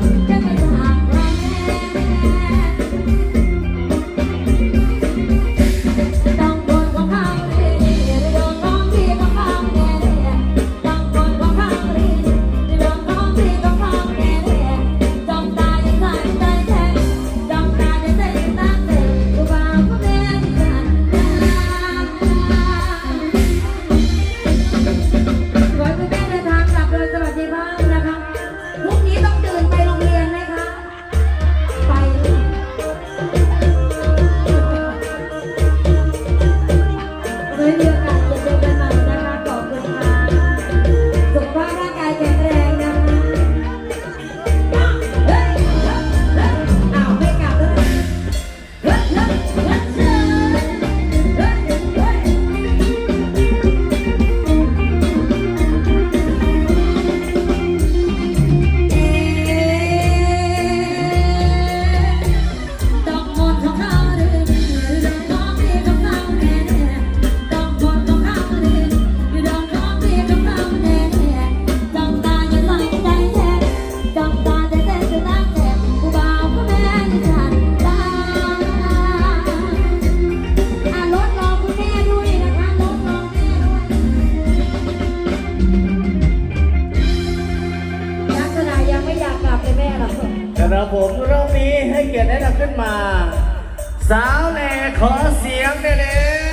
love. นะรัผมเรามีให้เกียรติแนะนำขึ้นมา สาวแน่ขอเสียงเด้อ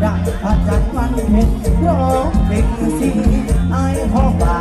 ได้อาจันทร์มันเห็นร้องเพลงสีไอ้พ่อบา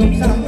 감사합니다.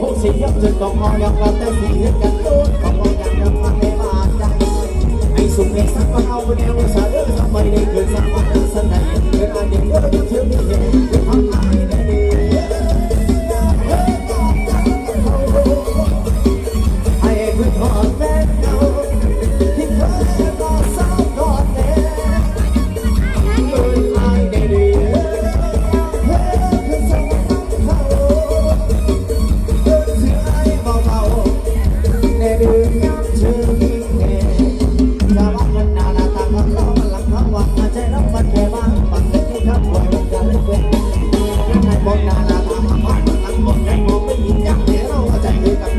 ผู้สิยับจนกองหอยับเราเต่สีเห็นกันโลนกองหอยับยับมาให้มาดใจไอ้สุขเอกสักก็เอาแนวสาเรื่องทำไมได้เกิดสัเวันสนั่นเวลาเด็กเยอะเด็กเชื่อไม่เห็นเด็กทำอะไร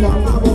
อยากมาบอก